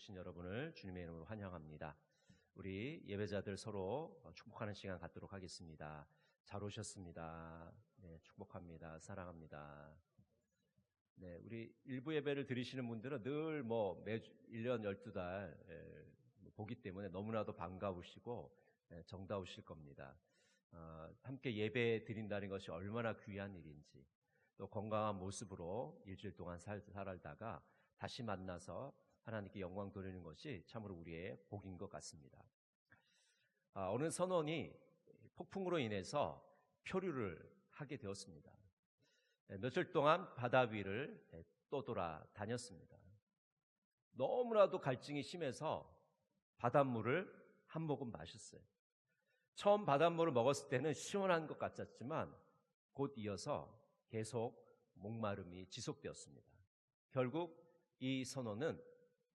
오신 여러분을 주님의 이름으로 환영합니다. 우리 예배자들 서로 축복하는 시간 갖도록 하겠습니다. 잘 오셨습니다. 네, 축복합니다. 사랑합니다. 네, 우리 일부 예배를 드리시는 분들은 늘 뭐 매주 1년 12달 예, 보기 때문에 너무나도 반가우시고 예, 정다우실 겁니다. 어, 함께 예배 드린다는 것이 얼마나 귀한 일인지 또 건강한 모습으로 일주일 동안 살, 살다가 다시 만나서 하나님께 영광 돌리는 것이 참으로 우리의 복인 것 같습니다. 아, 어느 선원이 폭풍으로 인해서 표류를 하게 되었습니다. 네, 며칠 동안 바다 위를 네, 떠돌아 다녔습니다. 너무나도 갈증이 심해서 바닷물을 한 모금 마셨어요. 처음 바닷물을 먹었을 때는 시원한 것 같았지만 곧 이어서 계속 목마름이 지속되었습니다. 결국 이 선원은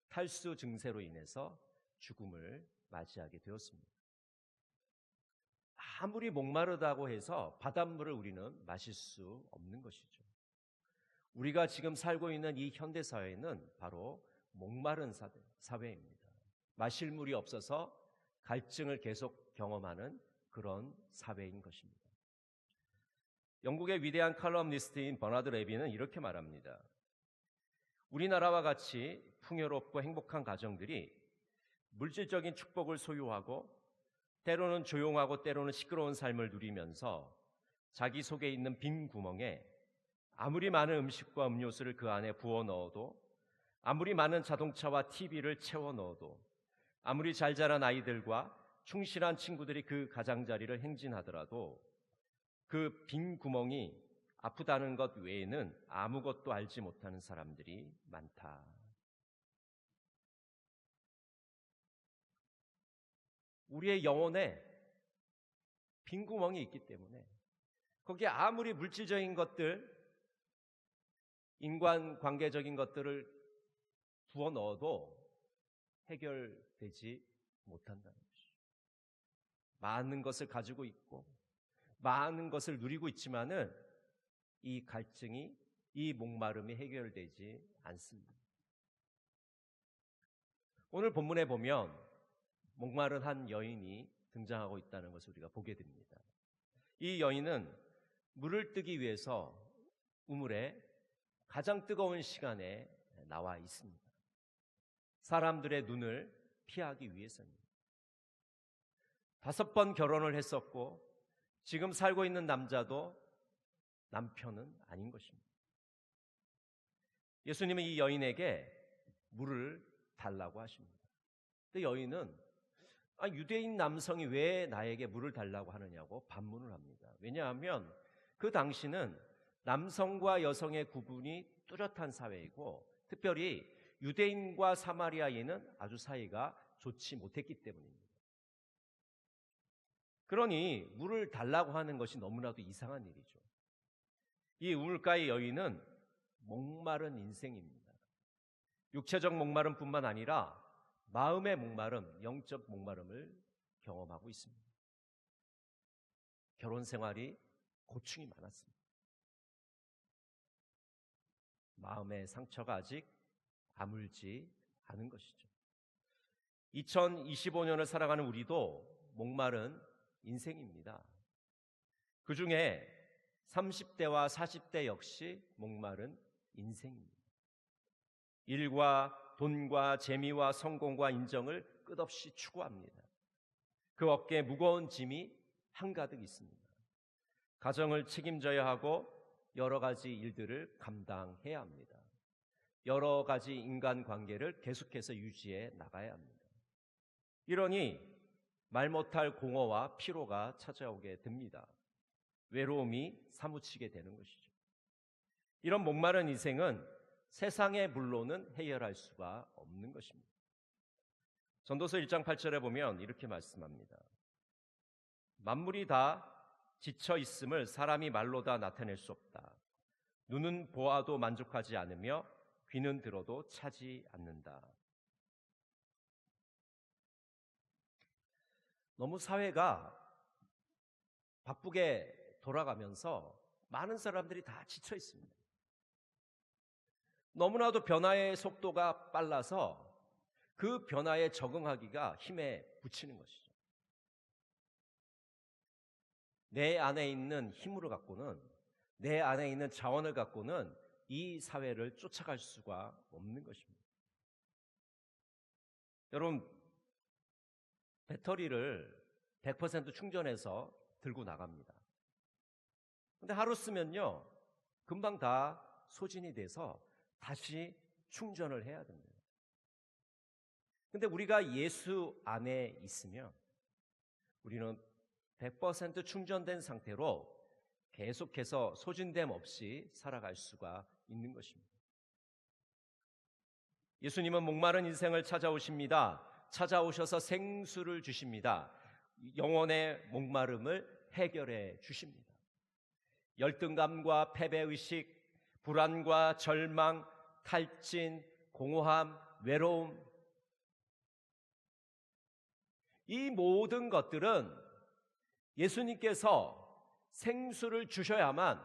탈수 증세로 인해서 죽음을 맞이하게 되었습니다. 아무리 목마르다고 해서 바닷물을 우리는 마실 수 없는 것이죠. 우리가 지금 살고 있는 이 현대 사회는 바로 목마른 사회 입니다. 마실 물이 없어서 갈증을 계속 경험하는 그런 사회인 것입니다. 영국의 위대한 칼럼니스트인 버나드 레비는 이렇게 말합니다. 우리나라와 같이 풍요롭고 행복한 가정들이 물질적인 축복을 소유하고 때로는 조용하고 때로는 시끄러운 삶을 누리면서 자기 속에 있는 빈 구멍에 아무리 많은 음식과 음료수를 그 안에 부어 넣어도 아무리 많은 자동차와 TV를 채워 넣어도 아무리 잘 자란 아이들과 충실한 친구들이 그 가장자리를 행진하더라도 그 빈 구멍이 아프다는 것 외에는 아무것도 알지 못하는 사람들이 많다. 우리의 영혼에 빈 구멍이 있기 때문에 거기에 아무리 물질적인 것들, 인간 관계적인 것들을 부어 넣어도 해결되지 못한다는 것이죠. 많은 것을 가지고 있고 많은 것을 누리고 있지만은 이 갈증이 이 목마름이 해결되지 않습니다. 오늘 본문에 보면 목마른 한 여인이 등장하고 있다는 것을 우리가 보게 됩니다. 이 여인은 물을 뜨기 위해서 우물에 가장 뜨거운 시간에 나와 있습니다. 사람들의 눈을 피하기 위해서입니다. 다섯 번 결혼을 했었고 지금 살고 있는 남자도 남편은 아닌 것입니다. 예수님은 이 여인에게 물을 달라고 하십니다. 근데 여인은 아, 유대인 남성이 왜 나에게 물을 달라고 하느냐고 반문을 합니다. 왜냐하면 그 당시는 남성과 여성의 구분이 뚜렷한 사회이고 특별히 유대인과 사마리아인은 아주 사이가 좋지 못했기 때문입니다. 그러니 물을 달라고 하는 것이 너무나도 이상한 일이죠. 이 우물가의 여인은 목마른 인생입니다. 육체적 목마름뿐만 아니라 마음의 목마름, 영적 목마름을 경험하고 있습니다. 결혼 생활이 고충이 많았습니다. 마음의 상처가 아직 아물지 않은 것이죠. 2025년을 살아가는 우리도 목마른 인생입니다. 그 중에 30대와 40대 역시 목마른 인생입니다. 일과 돈과 재미와 성공과 인정을 끝없이 추구합니다. 그 어깨에 무거운 짐이 한가득 있습니다. 가정을 책임져야 하고 여러 가지 일들을 감당해야 합니다. 여러 가지 인간 관계를 계속해서 유지해 나가야 합니다. 이러니 말 못할 공허와 피로가 찾아오게 됩니다. 외로움이 사무치게 되는 것이죠. 이런 목마른 인생은 세상의 물로는 해결할 수가 없는 것입니다. 전도서 1장 8절에 보면 이렇게 말씀합니다. 만물이 다 지쳐 있음을 사람이 말로 다 나타낼 수 없다. 눈은 보아도 만족하지 않으며 귀는 들어도 차지 않는다. 너무 사회가 바쁘게 돌아가면서 많은 사람들이 다 지쳐 있습니다. 너무나도 변화의 속도가 빨라서 그 변화에 적응하기가 힘에 부치는 것이죠. 내 안에 있는 힘으로 갖고는 내 안에 있는 자원을 갖고는 이 사회를 쫓아갈 수가 없는 것입니다. 여러분 배터리를 100% 충전해서 들고 나갑니다. 근데 하루 쓰면요. 금방 다 소진이 돼서 다시 충전을 해야 됩니다. 근데 우리가 예수 안에 있으면 우리는 100% 충전된 상태로 계속해서 소진됨 없이 살아갈 수가 있는 것입니다. 예수님은 목마른 인생을 찾아오십니다. 찾아오셔서 생수를 주십니다. 영혼의 목마름을 해결해 주십니다. 열등감과 패배의식, 불안과 절망, 탈진, 공허함, 외로움. 이 모든 것들은 예수님께서 생수를 주셔야만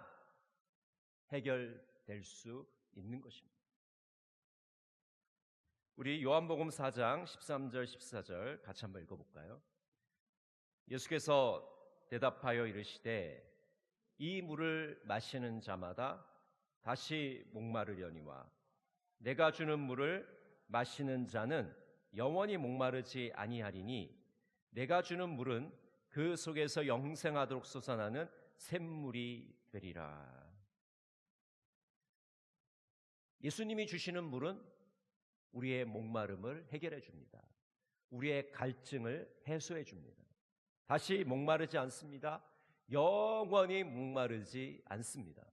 해결될 수 있는 것입니다. 우리 요한복음 4장 13절 14절 같이 한번 읽어 볼까요? 예수께서 대답하여 이르시되 이 물을 마시는 자마다 다시 목마르려니와 내가 주는 물을 마시는 자는 영원히 목마르지 아니하리니 내가 주는 물은 그 속에서 영생하도록 솟아나는 샘물이 되리라. 예수님이 주시는 물은 우리의 목마름을 해결해 줍니다. 우리의 갈증을 해소해 줍니다. 다시 목마르지 않습니다. 영원히 목마르지 않습니다.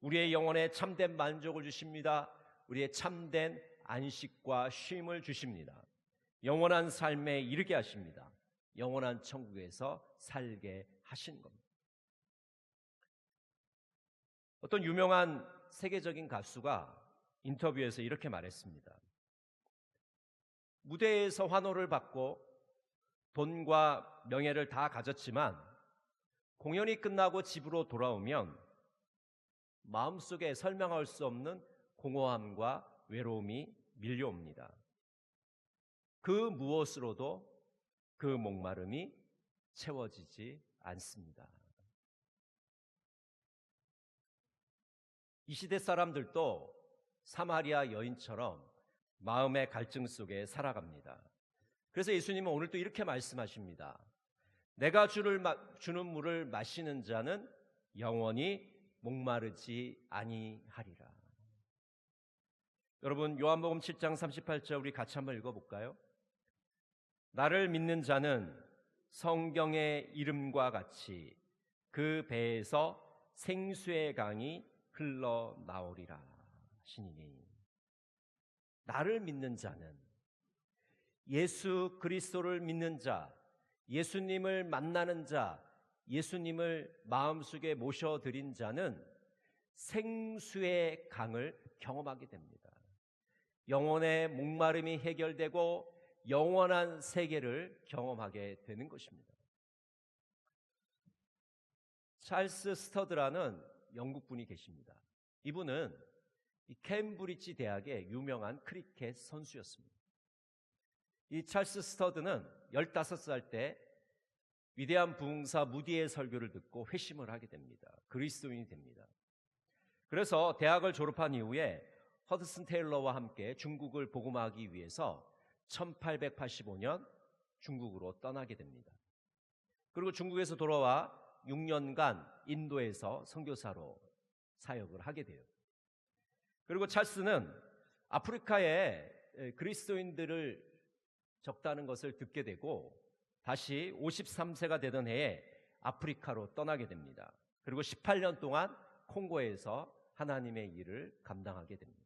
우리의 영혼에 참된 만족을 주십니다. 우리의 참된 안식과 쉼을 주십니다. 영원한 삶에 이르게 하십니다. 영원한 천국에서 살게 하신 겁니다. 어떤 유명한 세계적인 가수가 인터뷰에서 이렇게 말했습니다. 무대에서 환호를 받고 돈과 명예를 다 가졌지만 공연이 끝나고 집으로 돌아오면 마음속에 설명할 수 없는 공허함과 외로움이 밀려옵니다. 그 무엇으로도 그 목마름이 채워지지 않습니다. 이 시대 사람들도 사마리아 여인처럼 마음의 갈증 속에 살아갑니다. 그래서 예수님은 오늘 또 이렇게 말씀하십니다. 내가 주를 주는 물을 마시는 자는 영원히 목마르지 아니하리라. 여러분 요한복음 7장 38절 우리 같이 한번 읽어 볼까요? 나를 믿는 자는 성경의 이름과 같이 그 배에서 생수의 강이 흘러 나오리라 신이니 나를 믿는 자는 예수 그리스도를 믿는 자, 예수님을 만나는 자, 예수님을 마음속에 모셔드린 자는 생수의 강을 경험하게 됩니다. 영혼의 목마름이 해결되고 영원한 세계를 경험하게 되는 것입니다. 찰스 스터드라는 영국 분이 계십니다. 이분은 캠브리지 대학의 유명한 크리켓 선수였습니다. 이 찰스 스터드는 15살 때 위대한 부흥사 무디의 설교를 듣고 회심을 하게 됩니다. 그리스도인이 됩니다. 그래서 대학을 졸업한 이후에 허드슨 테일러와 함께 중국을 복음하기 위해서 1885년 중국으로 떠나게 됩니다. 그리고 중국에서 돌아와 6년간 인도에서 선교사로 사역을 하게 돼요. 그리고 찰스는 아프리카에 그리스도인들을 적다는 것을 듣게 되고 다시 53세가 되던 해에 아프리카로 떠나게 됩니다. 그리고 18년 동안 콩고에서 하나님의 일을 감당하게 됩니다.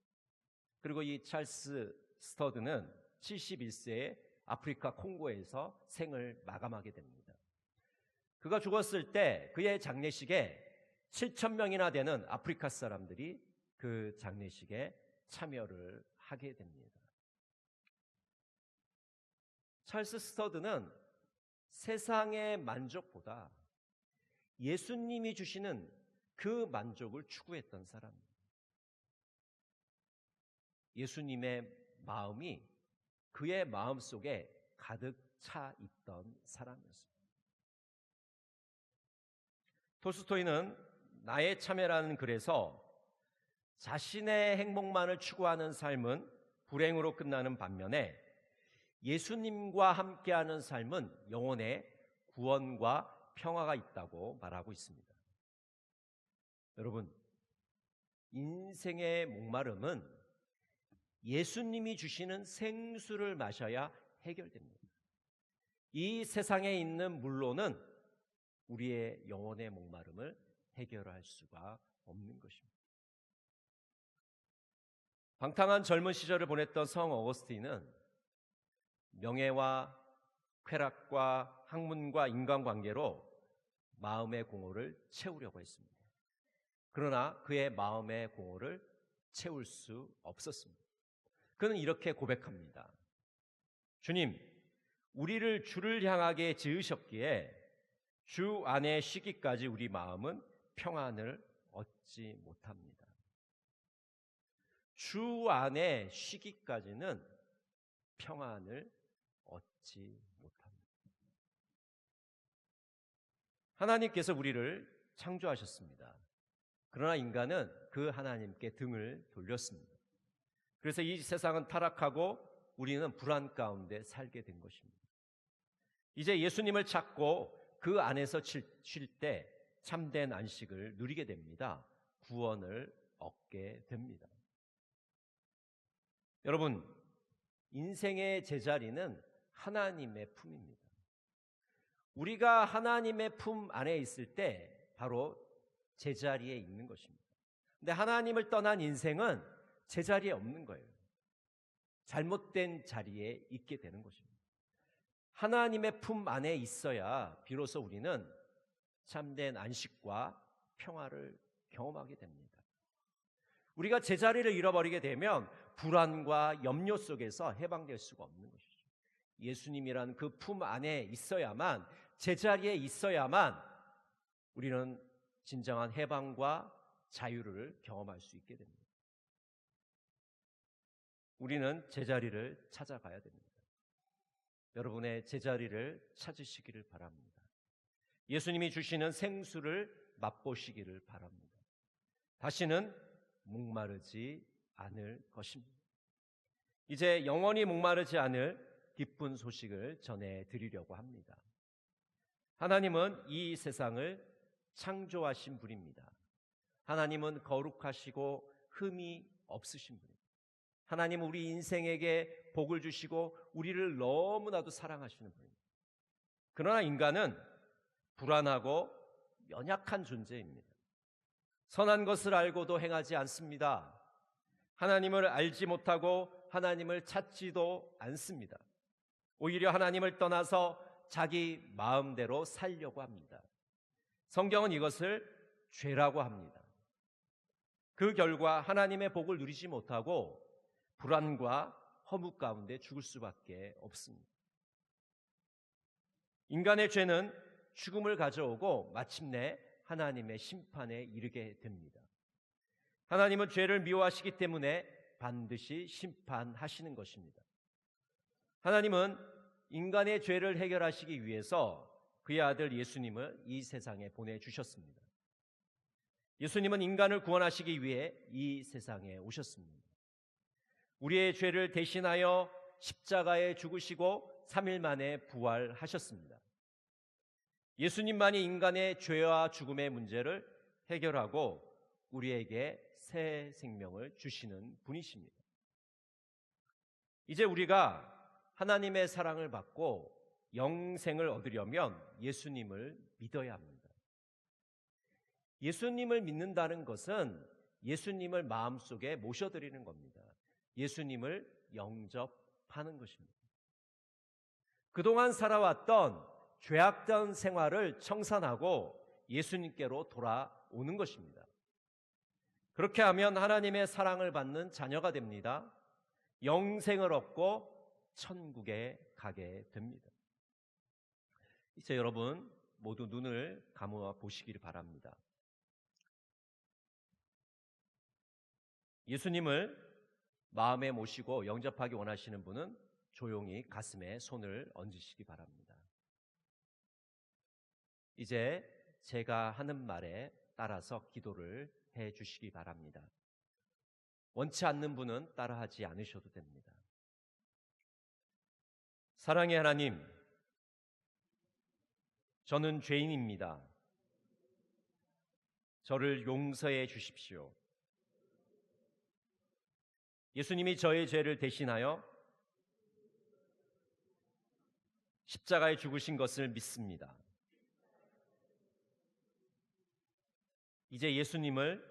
그리고 이 찰스 스터드는 71세에 아프리카 콩고에서 생을 마감하게 됩니다. 그가 죽었을 때 그의 장례식에 7천 명이나 되는 아프리카 사람들이 그 장례식에 참여를 하게 됩니다. 찰스 스터드는 세상의 만족보다 예수님이 주시는 그 만족을 추구했던 사람입니다. 예수님의 마음이 그의 마음 속에 가득 차 있던 사람이었습니다. 톨스토이는 나의 참여라는 글에서 자신의 행복만을 추구하는 삶은 불행으로 끝나는 반면에 예수님과 함께하는 삶은 영혼의 구원과 평화가 있다고 말하고 있습니다. 여러분, 인생의 목마름은 예수님이 주시는 생수를 마셔야 해결됩니다. 이 세상에 있는 물로는 우리의 영혼의 목마름을 해결할 수가 없는 것입니다. 방탕한 젊은 시절을 보냈던 성 어거스틴은 명예와 쾌락과 학문과 인간관계로 마음의 공허를 채우려고 했습니다. 그러나 그의 마음의 공허를 채울 수 없었습니다. 그는 이렇게 고백합니다. 주님, 우리를 주를 향하게 지으셨기에 주 안에 쉬기까지 우리 마음은 평안을 얻지 못합니다. 주 안에 쉬기까지는 평안을 얻 지 못합니다. 하나님께서 우리를 창조하셨습니다. 그러나 인간은 그 하나님께 등을 돌렸습니다. 그래서 이 세상은 타락하고 우리는 불안 가운데 살게 된 것입니다. 이제 예수님을 찾고 그 안에서 쉴 때 참된 안식을 누리게 됩니다. 구원을 얻게 됩니다. 여러분, 인생의 제자리는 하나님의 품입니다. 우리가 하나님의 품 안에 있을 때 바로 제자리에 있는 것입니다. 근데 하나님을 떠난 인생은 제자리에 없는 거예요. 잘못된 자리에 있게 되는 것입니다. 하나님의 품 안에 있어야 비로소 우리는 참된 안식과 평화를 경험하게 됩니다. 우리가 제자리를 잃어버리게 되면 불안과 염려 속에서 해방될 수가 없는 것이죠. 예수님이란 그 품 안에 있어야만 제자리에 있어야만 우리는 진정한 해방과 자유를 경험할 수 있게 됩니다. 우리는 제자리를 찾아가야 됩니다. 여러분의 제자리를 찾으시기를 바랍니다. 예수님이 주시는 생수를 맛보시기를 바랍니다. 다시는 목마르지 않을 것입니다. 이제 영원히 목마르지 않을 기쁜 소식을 전해 드리려고 합니다. 하나님은 이 세상을 창조하신 분입니다. 하나님은 거룩하시고 흠이 없으신 분입니다. 하나님은 우리 인생에게 복을 주시고 우리를 너무나도 사랑하시는 분입니다. 그러나 인간은 불안하고 연약한 존재입니다. 선한 것을 알고도 행하지 않습니다. 하나님을 알지 못하고 하나님을 찾지도 않습니다. 오히려 하나님을 떠나서 자기 마음대로 살려고 합니다. 성경은 이것을 죄라고 합니다. 그 결과 하나님의 복을 누리지 못하고 불안과 허무 가운데 죽을 수밖에 없습니다. 인간의 죄는 죽음을 가져오고 마침내 하나님의 심판에 이르게 됩니다. 하나님은 죄를 미워하시기 때문에 반드시 심판하시는 것입니다. 하나님은 인간의 죄를 해결하시기 위해서 그의 아들 예수님을 이 세상에 보내주셨습니다. 예수님은 인간을 구원하시기 위해 이 세상에 오셨습니다. 우리의 죄를 대신하여 십자가에 죽으시고 3일 만에 부활하셨습니다. 예수님만이 인간의 죄와 죽음의 문제를 해결하고 우리에게 새 생명을 주시는 분이십니다. 이제 우리가 하나님의 사랑을 받고 영생을 얻으려면 예수님을 믿어야 합니다. 예수님을 믿는다는 것은 예수님을 마음속에 모셔드리는 겁니다. 예수님을 영접하는 것입니다. 그동안 살아왔던 죄악된 생활을 청산하고 예수님께로 돌아오는 것입니다. 그렇게 하면 하나님의 사랑을 받는 자녀가 됩니다. 영생을 얻고 천국에 가게 됩니다. 이제 여러분 모두 눈을 감아 보시기를 바랍니다. 예수님을 마음에 모시고 영접하기 원하시는 분은 조용히 가슴에 손을 얹으시기 바랍니다. 이제 제가 하는 말에 따라서 기도를 해 주시기 바랍니다. 원치 않는 분은 따라하지 않으셔도 됩니다. 사랑의 하나님, 저는 죄인입니다. 저를 용서해 주십시오. 예수님이 저의 죄를 대신하여 십자가에 죽으신 것을 믿습니다. 이제 예수님을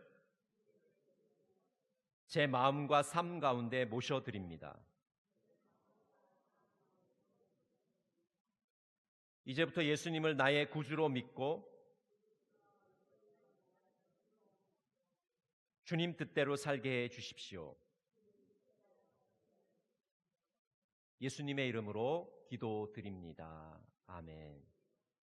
제 마음과 삶 가운데 모셔드립니다. 이제부터 예수님을 나의 구주로 믿고 주님 뜻대로 살게 해 주십시오. 예수님의 이름으로 기도드립니다. 아멘.